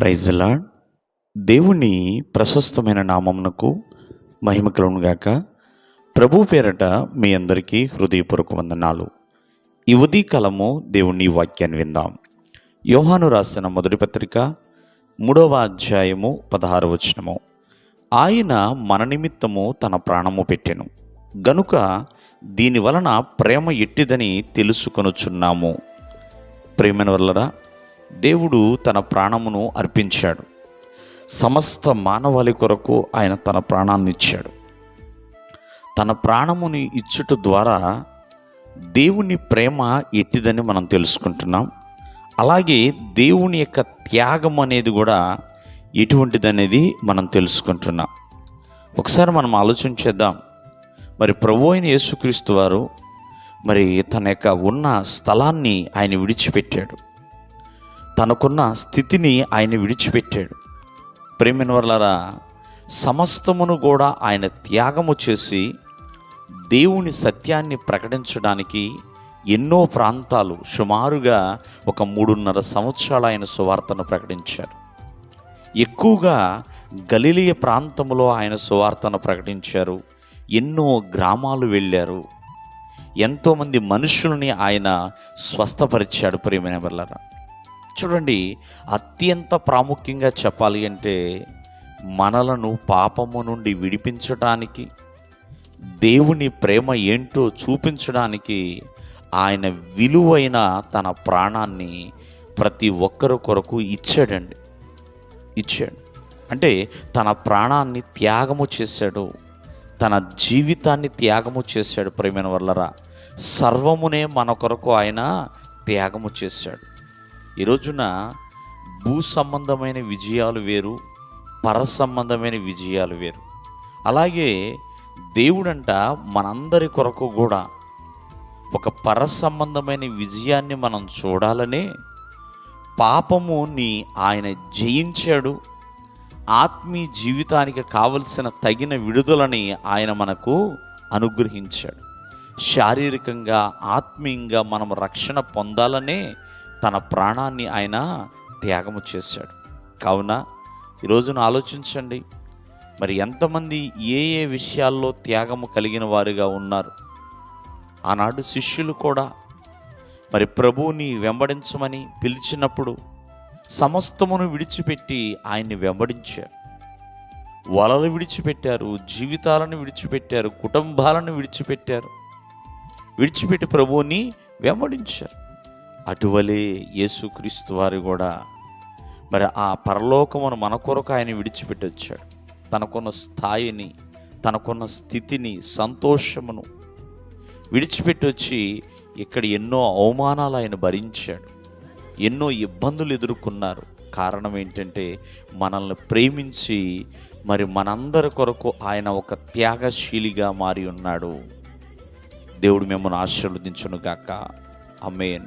ప్రైజ్లా దేవుని ప్రశస్తమైన నామమునకు మహిమ కలుగునుగాక ప్రభు పేరట మీ అందరికీ హృదయపూర్వక వందనాలు. ఈ ఉదయకాలము దేవుని వాక్యాన్ని విందాం. యోహాను రాసిన మొదటి పత్రిక మూడవ అధ్యాయము పదహారు వచనము. ఆయన మన నిమిత్తము తన ప్రాణము పెట్టెను. గనుక దీని వలన ప్రేమ ఎట్టిదని తెలుసుకొనుచున్నాము. ప్రేమను వల్లరా దేవుడు తన ప్రాణమును అర్పించాడు. సమస్త మానవాళి కొరకు ఆయన తన ప్రాణాన్ని ఇచ్చాడు. తన ప్రాణముని ఇచ్చుట ద్వారా దేవుని ప్రేమ ఎట్టిదని మనం తెలుసుకుంటున్నాం. అలాగే దేవుని యొక్క త్యాగం అనేది కూడా ఎటువంటిదనేది మనం తెలుసుకుంటున్నాం. ఒకసారి మనం ఆలోచన చేద్దాం. మరి ప్రభు అయిన యేసుక్రీస్తు వారు మరి తన యొక్క ఉన్న స్థలాన్ని ఆయన విడిచిపెట్టాడు. తనకున్న స్థితిని ఆయన విడిచిపెట్టాడు. ప్రేమిన వల్లరా సమస్తమును కూడా ఆయన త్యాగము చేసి దేవుని సత్యాన్ని ప్రకటించడానికి ఎన్నో ప్రాంతాలు సుమారుగా ఒక మూడున్నర సంవత్సరాలు ఆయన సువార్తను ప్రకటించారు. ఎక్కువగా గలిలియ ప్రాంతంలో ఆయన సువార్తను ప్రకటించారు. ఎన్నో గ్రామాలు వెళ్ళారు. ఎంతోమంది మనుషుల్ని ఆయన స్వస్థపరిచాడు ప్రేమైన వల్లరా చూడండి అత్యంత ప్రాముఖ్యంగా చెప్పాలి అంటే మనలను పాపము నుండి విడిపించడానికి దేవుని ప్రేమ ఏంటో చూపించడానికి ఆయన విలువైన తన ప్రాణాన్ని ప్రతి ఒక్కరి కొరకు ఇచ్చాడండి. ఇచ్చాడు. అంటే తన ప్రాణాన్ని త్యాగము చేశాడు. తన జీవితాన్ని త్యాగము చేశాడు ప్రేమైన వల్లరా సర్వమునే మన కొరకు ఆయన త్యాగము చేశాడు. ఈ రోజున భూ సంబంధమైన విజయాలు వేరు పర సంబంధమైన విజయాలు వేరు. అలాగే దేవుడంట మనందరి కొరకు కూడా ఒక పర సంబంధమైన విజయాన్ని మనం చూడాలనే పాపముని ఆయన జయించాడు. ఆత్మీయ జీవితానికి కావలసిన తగిన విడుదలని ఆయన మనకు అనుగ్రహించాడు. శారీరకంగా ఆత్మీయంగా మనం రక్షణ పొందాలనే తన ప్రాణాన్ని ఆయన త్యాగము చేశాడు. కావున ఈరోజున ఆలోచించండి. మరి ఎంతమంది ఏ ఏ విషయాల్లో త్యాగము కలిగిన వారుగా ఉన్నారు? ఆనాడు శిష్యులు కూడా మరి ప్రభువుని వెంబడించమని పిలిచినప్పుడు సమస్తమును విడిచిపెట్టి ఆయన్ని వెంబడించారు. వలలు విడిచిపెట్టారు జీవితాలను విడిచిపెట్టారు కుటుంబాలను విడిచిపెట్టారు. విడిచిపెట్టి ప్రభువుని వెంబడించారు. అటువలే యేసుక్రీస్తు వారు కూడా మరి ఆ పరలోకమును మన కొరకు ఆయన విడిచిపెట్టొచ్చాడు. తనకున్న స్థాయిని తనకున్న స్థితిని సంతోషమును విడిచిపెట్టొచ్చి ఇక్కడ ఎన్నో అవమానాలు ఆయన భరించాడు. ఎన్నో ఇబ్బందులు ఎదుర్కొన్నారు. కారణం ఏంటంటే మనల్ని ప్రేమించి మరి మనందరి కొరకు ఆయన ఒక త్యాగశీలిగా మారి ఉన్నాడు. దేవుడు మిమ్మల్ని ఆశీర్వదించును గాక అమేన్